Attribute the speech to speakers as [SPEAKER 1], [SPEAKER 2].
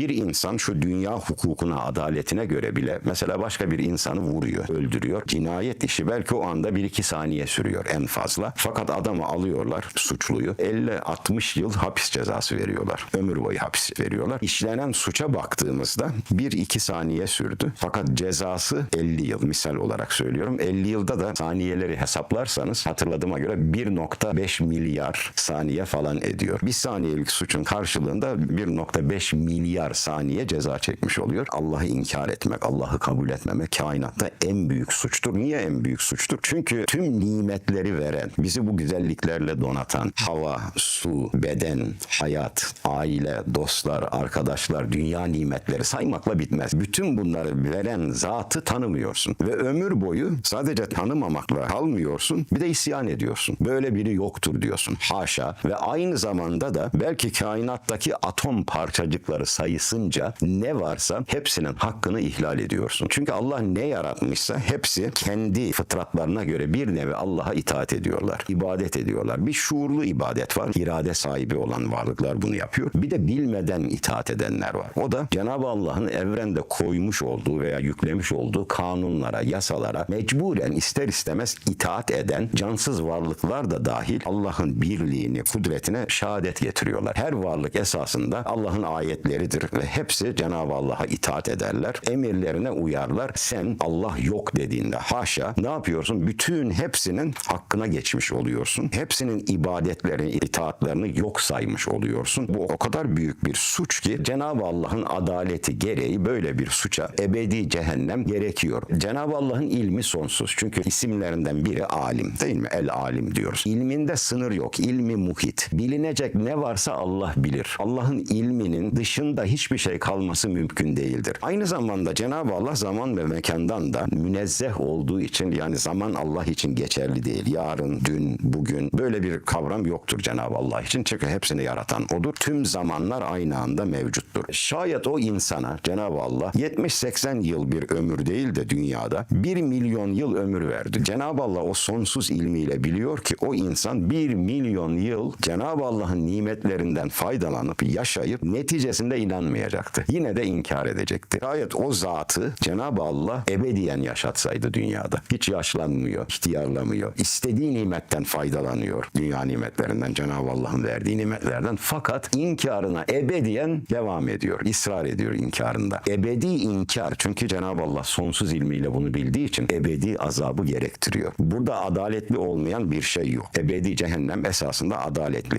[SPEAKER 1] Bir insan şu dünya hukukuna, adaletine göre bile mesela başka bir insanı vuruyor, öldürüyor. Cinayet işi belki o anda 1-2 saniye sürüyor en fazla. Fakat adamı alıyorlar, suçluyu. 50-60 yıl hapis cezası veriyorlar. Ömür boyu hapis veriyorlar. İşlenen suça baktığımızda 1-2 saniye sürdü. Fakat cezası 50 yıl misal olarak söylüyorum. 50 yılda da saniyeleri hesaplarsanız hatırladığıma göre 1.5 milyar saniye falan ediyor. Bir saniyelik suçun karşılığında 1.5 milyar saniye ceza çekmiş oluyor. Allah'ı inkar etmek, Allah'ı kabul etmemek kainatta en büyük suçtur. Niye en büyük suçtur? Çünkü tüm nimetleri veren, bizi bu güzelliklerle donatan hava, su, beden, hayat, aile, dostlar, arkadaşlar, dünya nimetleri saymakla bitmez. Bütün bunları veren zatı tanımıyorsun ve ömür boyu sadece tanımamakla kalmıyorsun bir de isyan ediyorsun. Böyle biri yoktur diyorsun. Haşa ve aynı zamanda da belki kainattaki atom parçacıkları sayısınca ne varsa hepsinin hakkını ihlal ediyorsun. Çünkü Allah ne yaratmışsa hepsi kendi fıtratlarına göre bir nevi Allah'a itaat ediyorlar. ibadet ediyorlar. Bir şuurlu ibadet var. İrade sahibi olan varlıklar bunu yapıyor. Bir de bilmeden itaat edenler var. O da Cenab-ı Allah'ın evrende koymuş olduğu veya yüklemiş olduğu kanunlara, yasalara mecburen ister istemez itaat eden cansız varlıklar da dahil Allah'ın birliğini, kudretine şehadet getiriyorlar. Her varlık esasında Allah'ın ayetleridir ve hepsi Cenab-ı Allah'a itaat ederler. Emirlerine uyarlar. Sen Allah yok dediğinde haşa ne yapıyorsun? Bütün hepsinin hakkına geçmiş oluyorsun. Hepsinin ibadetlerini, itaatlerini yok saymış oluyorsun. Bu o kadar büyük bir suç ki Cenab-ı Allah'ın adaleti gereği böyle bir suça ebedi cehennem gerekiyor. Cenab-ı Allah'ın ilmi sonsuz. Çünkü isimlerinden biri alim değil mi? El alim diyoruz. İlminde sınır yok. İlmi muhit. Bilinecek ne varsa Allah bilir. Allah'ın ilminin dışında hiçbir şey kalması mümkün değildir. Aynı zamanda Cenab-ı Allah zaman ve mekandan da münezzeh olduğu için yani zaman Allah için geçerli değil. Yarın, dün, bugün böyle bir kavram yoktur Cenab-ı Allah için. Çünkü hepsini yaratan odur. Tüm zamanlar aynı anda mevcuttur. Şayet o insana Cenab-ı Allah 70-80 yıl bir ömür değil de dünyada 1 milyon yıl ömür verdi. Cenab-ı Allah o sonsuz ilmiyle biliyor ki o insan 1 milyon yıl Cenab-ı Allah'ın nimetlerinden faydalanıp yaşayıp neticesinde inanmayacaktı. Yine de inkar edecekti. Şayet o zatı Cenab-ı Allah ebediyen yaşatsaydı dünyada. Hiç yaşlanmıyor, ihtiyarlamıyor. İstediği nimetten faydalanıyor. Dünya nimetlerinden, Cenab-ı Allah'ın verdiği nimetlerden. Fakat inkarına ebediyen devam ediyor. ısrar ediyor inkarında. Ebedi inkar. Çünkü Cenab-ı Allah sonsuz ilmiyle bunu bildiği için ebedi azabı gerektiriyor. Burada adaletli olmayan bir şey yok. Ebedi cehennem esasında adaletli.